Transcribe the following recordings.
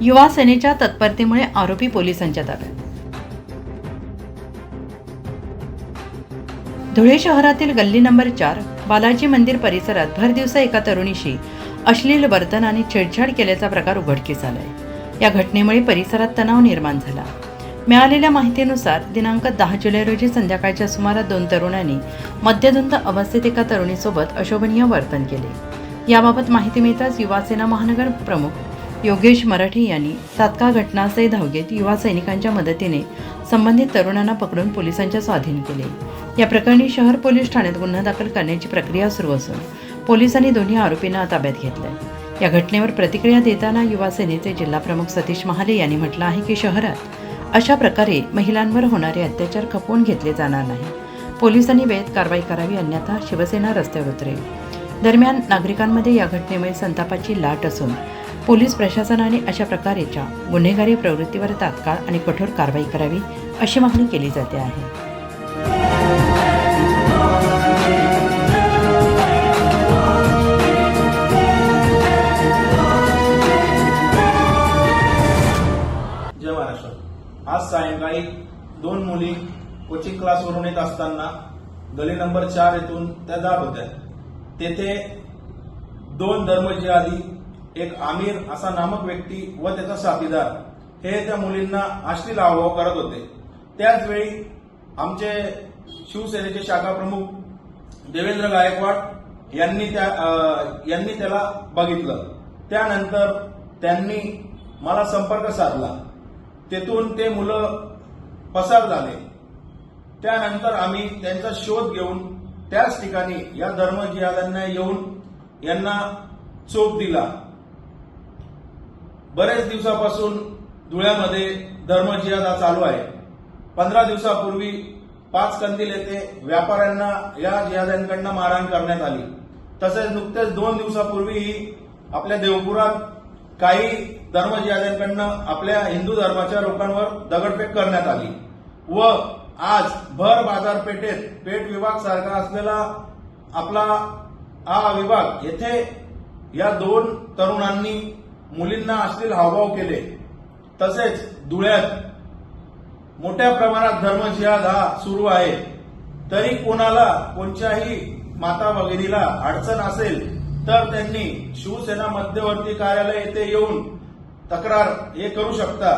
युवा सेनेच्या तत्परतेमुळे आरोपी पोलिसांच्या ताब्यात. धुळे शहरातील गल्ली नंबर चार बालाजी मंदिर परिसरात भर दिवसा एका तरुणीशी अश्लील वर्तन आणि छेडछाड केल्याचा प्रकार उघडकीस आलाय. या घटनेमुळे परिसरात तणाव निर्माण झाला. मिळालेल्या माहितीनुसार दिनांक दहा जुलै रोजी संध्याकाळच्या सुमारात दोन तरुणांनी मद्यधुंद अवस्थेत एका तरुणीसोबत अशोभनीय वर्तन केले. याबाबत माहिती मिळताच युवासेना महानगर प्रमुख योगेश मराठे यांनी तात्काळ घटनास्थळी धाव घेत युवा सैनिकांच्या मदतीने संबंधित तरुणांना पकडून पोलिसांच्या स्वाधीन केले. या प्रकरणी शहर पोलीस ठाण्यात गुन्हा दाखल करण्याची प्रक्रिया सुरू असून पोलिसांनी दोन्ही आरोपींना ताब्यात घेतलंय. या घटनेवर प्रतिक्रिया देताना युवा सेनेचे जिल्हाप्रमुख सतीश महाले यांनी म्हटलं आहे की शहरात अशा प्रकारे महिलांवर होणारे अत्याचार खपवून घेतले जाणार नाही. पोलिसांनी वेळेत कारवाई करावी अन्यथा शिवसेना रस्त्यावर उतरेल. दरम्यान नागरिकांमध्ये या घटनेमुळे संतापाची लाट असून पोलीस प्रशासनाने अशा प्रकारच्या गुन्हेगारी प्रवृत्तीवर तात्काळ आणि कठोर कारवाई करावी अशी मागणी केली जाते आहे. जय महाराष्ट्र. आज सायंकाळी दोन मुली कोचिंग क्लासवरून येत असताना गली नंबर चार येथून त्या जात होत्या. तेथे दोन धर्मजिहादी एक आमिर असा नामक व्यक्ती व त्याचा साथीदार हे त्या मुलींना अश्लील हावभाव करत होते. त्याचवेळी आमचे शिवसेनेचे शाखा प्रमुख देवेंद्र गायकवाड यांनी त्या यांनी त्याला बघितलं. त्यानंतर त्यांनी मला संपर्क साधला. तेथून ते मुलं पसार झाले. त्यानंतर आम्ही त्यांचा शोध घेऊन त्याच ठिकाणी या धर्मजिहादांना येऊन यांना चोप दिला. बरेच दिवसापासून धुळ्यामध्ये धर्मजिहाद चालू आहे. पंधरा दिवसापूर्वी पाच कंदील येथे व्यापाऱ्यांना या जिहाद्यांकडनं मारहाण करण्यात आली. तसेच नुकतेच दोन दिवसापूर्वीही आपल्या देवपुरात काही धर्मजिहाद्यांकडनं आपल्या हिंदू धर्माच्या लोकांवर दगडफेक करण्यात आली व आज भर बाजारपेठेत पेठ विभाग सारखा असलेला आपला हा विभाग येथे या दोन तरुणांनी मुलींना असतील हावभाव केले. तसेच धुळ्यात मोठ्या प्रमाणात धर्मजिहाद हा सुरू आहे. तरी कोणाला कोणत्याही माता भगिनीला अडचण असेल तर त्यांनी शिवसेना मध्यवर्ती कार्यालय येथे येऊन तक्रार हे करू शकता.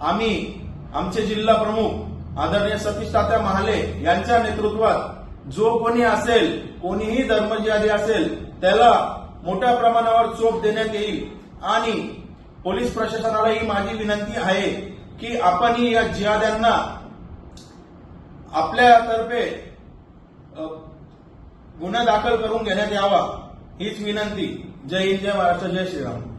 आम्ही आमचे जिल्हा प्रमुख आदरणीय सतीश तात्या महाले यांच्या नेतृत्वात जो कोणी असेल कोणीही धर्मजिहादी असेल त्याला मोठ्या प्रमाणावर चोप देण्यात येईल. आणि पोलीस प्रशासनाला ही माझी विनंती आहे की आपण या जिहाद्यांना आपल्यातर्फे गुन्हा दाखल करून घेण्यात यावा हीच विनंती. जय हिंद जय महाराष्ट्र जय श्रीराम.